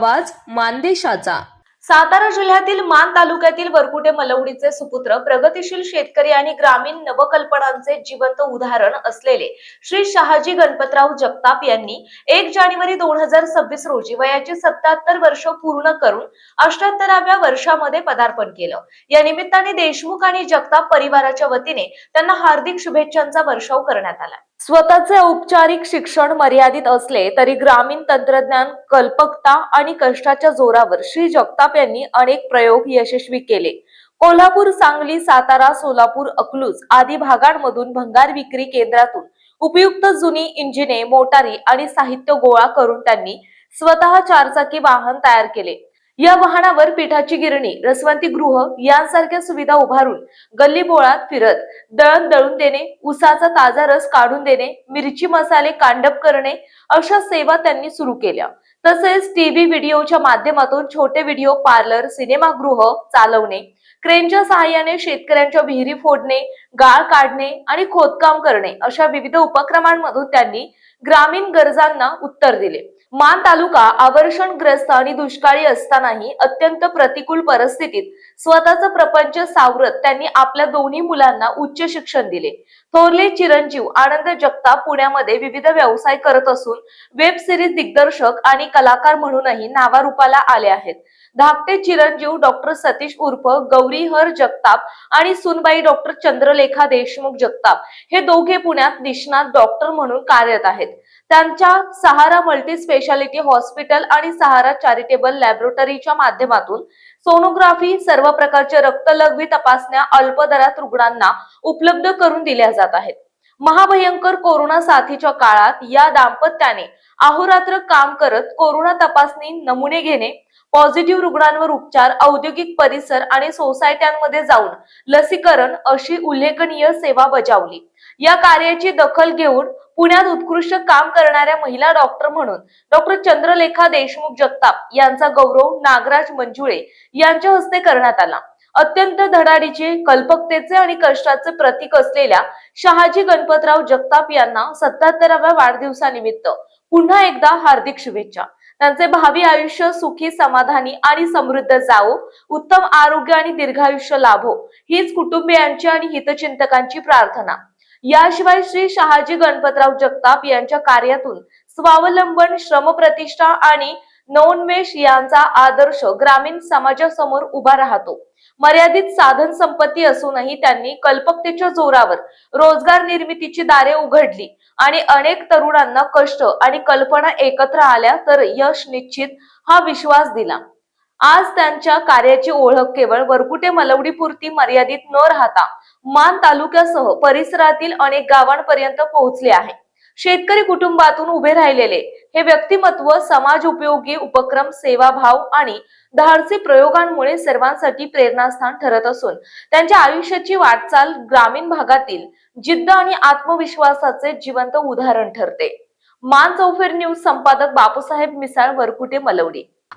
आवाज मानदेशाचा. सातारा जिल्ह्यातील मान तालुक्यातील वरकुटे मलवडीचे सुपुत्र प्रगतीशील शेतकरी आणि ग्रामीण नवकल्पनांचे जिवंत उदाहरण असलेले श्री शहाजी गणपतराव जगताप यांनी एक जानेवारी दोन हजार सव्वीस रोजी वयाची सत्याहत्तर वर्ष पूर्ण करून अष्ट्याहत्तराव्या वर्षामध्ये पदार्पण केलं. या निमित्ताने देशमुख आणि जगताप परिवाराच्या वतीने त्यांना हार्दिक शुभेच्छांचा वर्षाव करण्यात आला. स्वतःचे औपचारिक शिक्षण मर्यादित असले तरी ग्रामीण तंत्रज्ञान कल्पकता आणि कष्टाच्या जोरावर श्री जगताप यांनी अनेक प्रयोग यशस्वी केले. कोल्हापूर सांगली सातारा सोलापूर अकलूज आदी भागांमधून भंगार विक्री केंद्रातून उपयुक्त जुनी इंजिने मोटारी आणि साहित्य गोळा करून त्यांनी स्वतः चारचाकी वाहन तयार केले. या वाहनावर पिठाची गिरणी रसवंती गृह यांसारख्या सुविधा उभारून गल्ली बोळात फिरत दळण दळून देणे उसाचा ताजा रस काढून देणे मिरची मसाले कांडप करणे अशा सेवा त्यांनी सुरू केल्या. तसेच टीव्ही व्हिडिओच्या माध्यमातून छोटे व्हिडिओ पार्लर सिनेमागृह चालवणे क्रेनच्या सहाय्याने शेतकऱ्यांच्या विहिरी फोडणे गाळ काढणे आणि खोदकाम करणे अशा विविध उपक्रमांमधून त्यांनी ग्रामीण गरजांना उत्तर दिले. मान तालुका आवर्षणग्रस्त आणि दुष्काळी असतानाही अत्यंत प्रतिकूल परिस्थितीत स्वतःचा प्रपंच सावरत त्यांनी आपल्या दोन्ही मुलांना उच्च शिक्षण दिले. थोरले चिरंजीव आनंद जगताप पुण्यामध्ये विविध व्यवसाय करत असून वेब सिरीज दिग्दर्शक आणि कलाकार म्हणूनही नावारूपाला आले आहेत. धाकटे चिरंजीव डॉक्टर सतीश उर्फ गौरीहर जगताप आणि सुनबाई डॉक्टर चंद्रलेखा देशमुख जगताप हे दोघे पुण्यात निष्णात डॉक्टर म्हणून कार्यरत आहेत. त्यांच्या सहारा मल्टी स्पेशालिटी हॉस्पिटल आणि सहारा चॅरिटेबल लॅबोरेटरीच्या माध्यमातून सोनोग्राफी सर्व प्रकारच्या रक्तलघवी तपासण्या अल्प दरात रुग्णांना उपलब्ध करून दिल्या जात आहेत. महाभयंकर कोरोना साथीच्या काळात या दाम्पत्याने अहोरात्र काम करत कोरोना तपासणी नमुने घेणे पॉझिटिव्ह रुग्णांवर उपचार औद्योगिक परिसर आणि सोसायट्यांमध्ये जाऊन लसीकरण अशी उल्लेखनीय सेवा बजावली. या कार्याची दखल घेऊन पुण्यात उत्कृष्ट काम करणाऱ्या महिला डॉक्टर म्हणून डॉक्टर चंद्रलेखा देशमुख जगताप यांचा गौरव नागराज मंजुळे यांच्या हस्ते करण्यात आला. अत्यंत धडाडीचे कल्पकतेचे आणि कष्टाचे प्रतीक असलेल्या शहाजी गणपतराव जगताप यांना सत्याहत्तराव्या वाढदिवसानिमित्त पुन्हा एकदा हार्दिक शुभेच्छा. त्यांचे भावी आयुष्य सुखी समाधानी आणि समृद्ध जावो उत्तम आरोग्य आणि दीर्घायुष्य लाभो हीच कुटुंबियांची आणि हितचिंतकांची प्रार्थना. याशिवाय श्री शहाजी गणपतराव जगताप यांच्या कार्यातून स्वावलंबन श्रमप्रतिष्ठा आणि नवोन्मेष यांचा आदर्श ग्रामीण समाजासमोर उभा राहतो. मर्यादित साधन संपत्ती असूनही त्यांनी कल्पकतेच्या जोरावर रोजगार निर्मितीची दारे उघडली आणि अनेक तरुणांना कष्ट आणि कल्पना एकत्र आल्या तर यश निश्चित हा विश्वास दिला. आज त्यांच्या कार्याची ओळख केवळ वरकुटे मलवडीपुरती मर्यादित न राहता मान तालुक्यासह परिसरातील अनेक गावांपर्यंत पोहोचले आहे. शेतकरी कुटुंबातून उभे राहिलेले हे व्यक्तिमत्व समाज उपयोगी उपक्रम सेवाभाव आणि धाडसी प्रयोगांमुळे सर्वांसाठी प्रेरणास्थान ठरत असून त्यांच्या आयुष्याची वाटचाल ग्रामीण भागातील जिद्द आणि आत्मविश्वासाचे जिवंत उदाहरण ठरते. मान चौफेर न्यूज संपादक बापूसाहेब मिसाळ वरकुटे मलवडी.